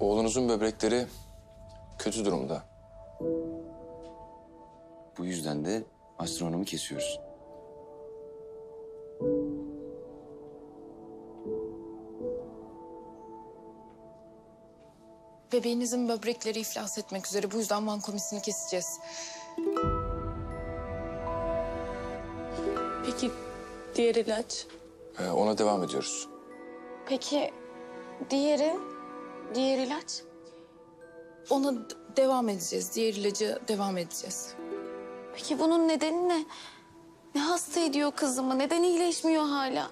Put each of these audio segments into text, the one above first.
Oğlunuzun böbrekleri kötü durumda. Bu yüzden de astronomu kesiyoruz. Bebeğinizin böbrekleri iflas etmek üzere. Bu yüzden vankomisini keseceğiz. Peki diğer ilaç? Ee, ona devam ediyoruz. Peki diğeri, diğer ilaç? Ona d- devam edeceğiz. Diğer ilacı devam edeceğiz. Peki bunun nedeni ne? Ne hasta ediyor kızımı? Neden iyileşmiyor hala?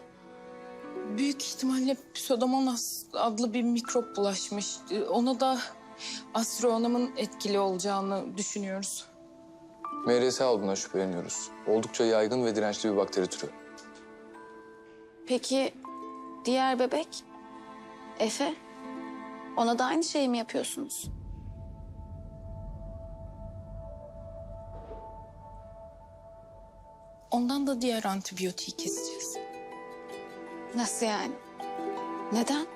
Büyük ihtimalle Pseudomonas adlı bir mikrop bulaşmış. Ona da astronomun etkili olacağını düşünüyoruz. MRSA olduğuna şüpheleniyoruz. Oldukça yaygın ve dirençli bir bakteri türü. Peki diğer bebek? Efe? Ona da aynı şeyi mi yapıyorsunuz? Ondan da diğer antibiyotiği keseceğiz. Nasıl yani? Neden?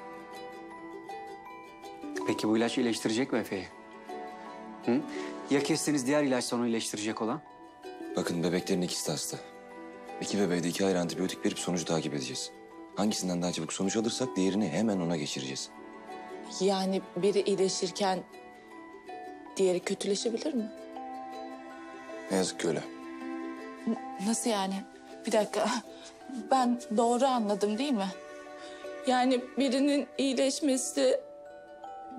Peki bu ilaç iyileştirecek mi Efe'yi? Hı? Ya kestiğiniz diğer ilaç onu iyileştirecek olan? Bakın bebeklerin ikisi de hasta. İki bebeğe de iki ayrı antibiyotik verip sonucu takip edeceğiz. Hangisinden daha çabuk sonuç alırsak diğerini hemen ona geçireceğiz. Yani biri iyileşirken diğeri kötüleşebilir mi? Ne yazık ki öyle. Nasıl yani? Bir dakika. Ben doğru anladım değil mi? Yani birinin iyileşmesi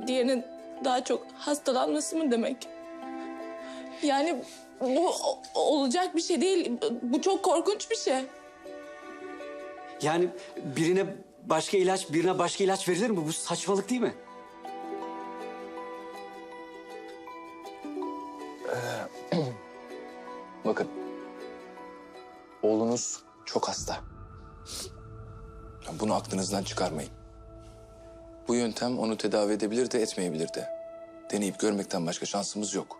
diğerinin daha çok hastalanması mı demek? Yani bu o- olacak bir şey değil. Bu çok korkunç bir şey. Yani birine başka ilaç, birine başka ilaç verilir mi? Bu saçmalık değil mi? Bakın. Oğlunuz çok hasta. Bunu aklınızdan çıkarmayın. Bu yöntem onu tedavi edebilir de etmeyebilir de. Deneyip görmekten başka şansımız yok.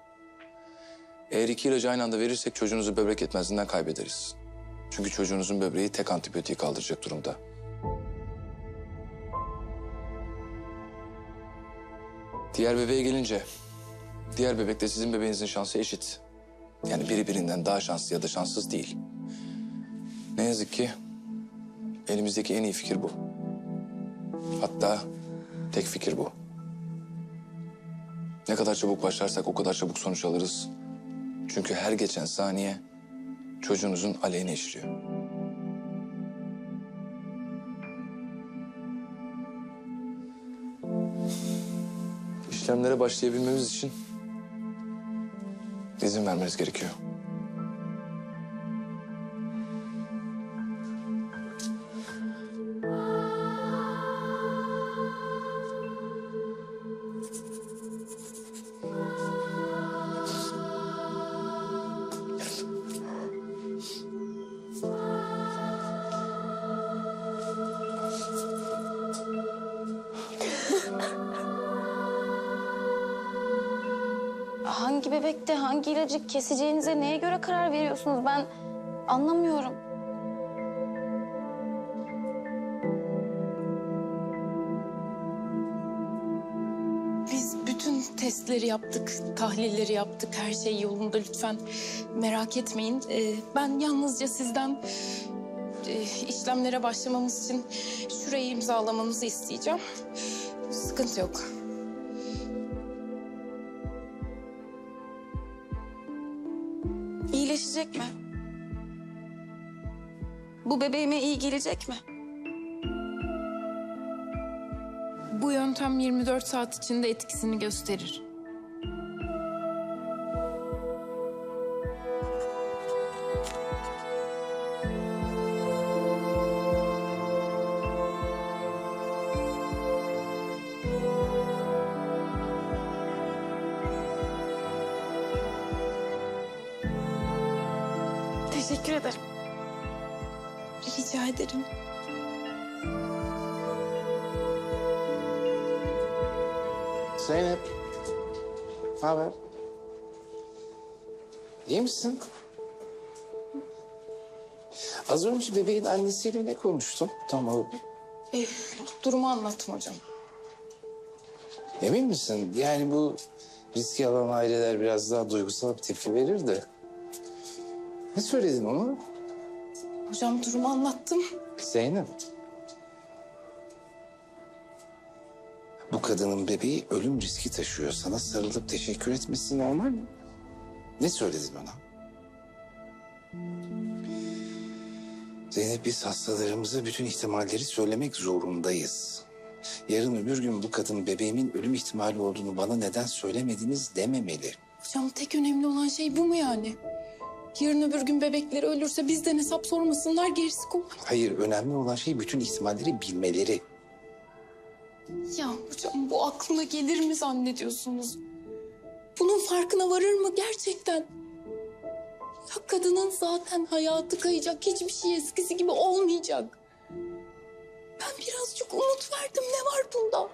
Eğer iki ilacı aynı anda verirsek çocuğunuzu böbrek yetmezliğinden kaybederiz. Çünkü çocuğunuzun böbreği tek antibiyotiği kaldıracak durumda. Diğer bebeğe gelince, diğer bebekte sizin bebeğinizin şansı eşit. Yani biri birinden daha şanslı ya da şanssız değil. Ne yazık ki elimizdeki en iyi fikir bu. Hatta tek fikir bu. Ne kadar çabuk başlarsak o kadar çabuk sonuç alırız. Çünkü her geçen saniye çocuğunuzun aleyhine işliyor. İşlemlere başlayabilmemiz için izin vermeniz gerekiyor. Bebekte hangi ilacı keseceğinize neye göre karar veriyorsunuz? Ben anlamıyorum. Biz bütün testleri yaptık, tahlilleri yaptık. Her şey yolunda lütfen merak etmeyin. Ee, ben yalnızca sizden e, işlemlere başlamamız için şurayı imzalamanızı isteyeceğim. Sıkıntı yok. İyileşecek mi? Bu bebeğime iyi gelecek mi? Bu yöntem 24 saat içinde etkisini gösterir. Rica ederim. Zeynep. Ne haber? İyi misin? Az önce bebeğin annesiyle ne konuştun tam olarak? Ee, durumu anlattım hocam. Emin misin? Yani bu riski alan aileler biraz daha duygusal bir tepki verir de. Ne söyledin ona? Hocam durumu anlattım. Zeynep. Bu kadının bebeği ölüm riski taşıyor. Sana sarılıp teşekkür etmesi normal mi? Ne söyledin ona? Zeynep biz hastalarımıza bütün ihtimalleri söylemek zorundayız. Yarın öbür gün bu kadın bebeğimin ölüm ihtimali olduğunu bana neden söylemediniz dememeli. Hocam tek önemli olan şey bu mu yani? Yarın öbür gün bebekleri ölürse bizden hesap sormasınlar gerisi kolay. Hayır önemli olan şey bütün ihtimalleri bilmeleri. Ya hocam bu aklına gelir mi zannediyorsunuz? Bunun farkına varır mı gerçekten? Ya kadının zaten hayatı kayacak. Hiçbir şey eskisi gibi olmayacak. Ben birazcık umut verdim. Ne var bunda?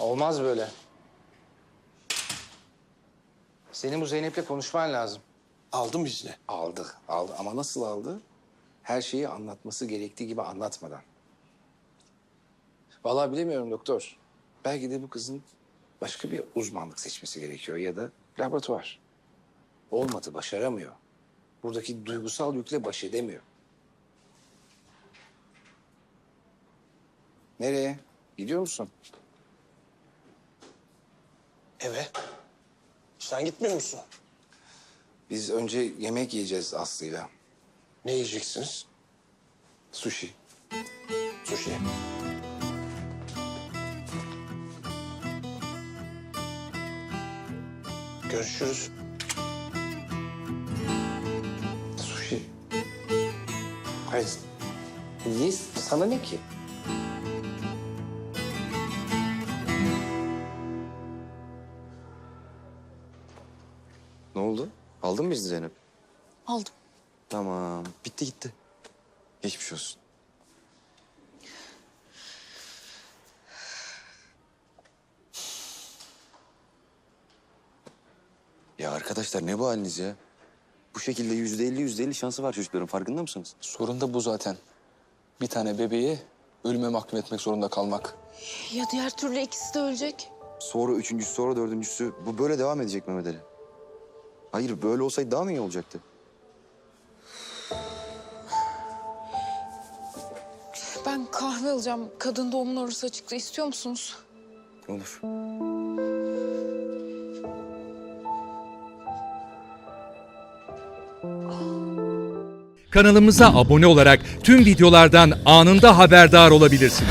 Olmaz böyle. Senin bu Zeynep'le konuşman lazım. Aldım izni. Aldı, aldı. Ama nasıl aldı? Her şeyi anlatması gerektiği gibi anlatmadan. Vallahi bilemiyorum doktor. Belki de bu kızın başka bir uzmanlık seçmesi gerekiyor ya da laboratuvar. Olmadı, başaramıyor. Buradaki duygusal yükle baş edemiyor. Nereye? Gidiyor musun? Eve. Sen gitmiyor musun? Biz önce yemek yiyeceğiz Aslı'yla. Ne yiyeceksiniz? Sushi. Sushi. Görüşürüz. Sushi. Hayır. Niye? Sana ne ki? Aldın mı izni Zeynep? Aldım. Tamam. Bitti gitti. Geçmiş olsun. Ya arkadaşlar ne bu haliniz ya? Bu şekilde yüzde elli yüzde elli şansı var çocukların farkında mısınız? Sorun da bu zaten. Bir tane bebeği ölüme mahkum etmek zorunda kalmak. Ya diğer türlü ikisi de ölecek. Sonra üçüncüsü sonra dördüncüsü bu böyle devam edecek Mehmet Ali. Hayır böyle olsaydı daha mı iyi olacaktı? Ben kahve alacağım. Kadın doğumun orası açıkta. İstiyor musunuz? Olur. Kanalımıza abone olarak tüm videolardan anında haberdar olabilirsiniz.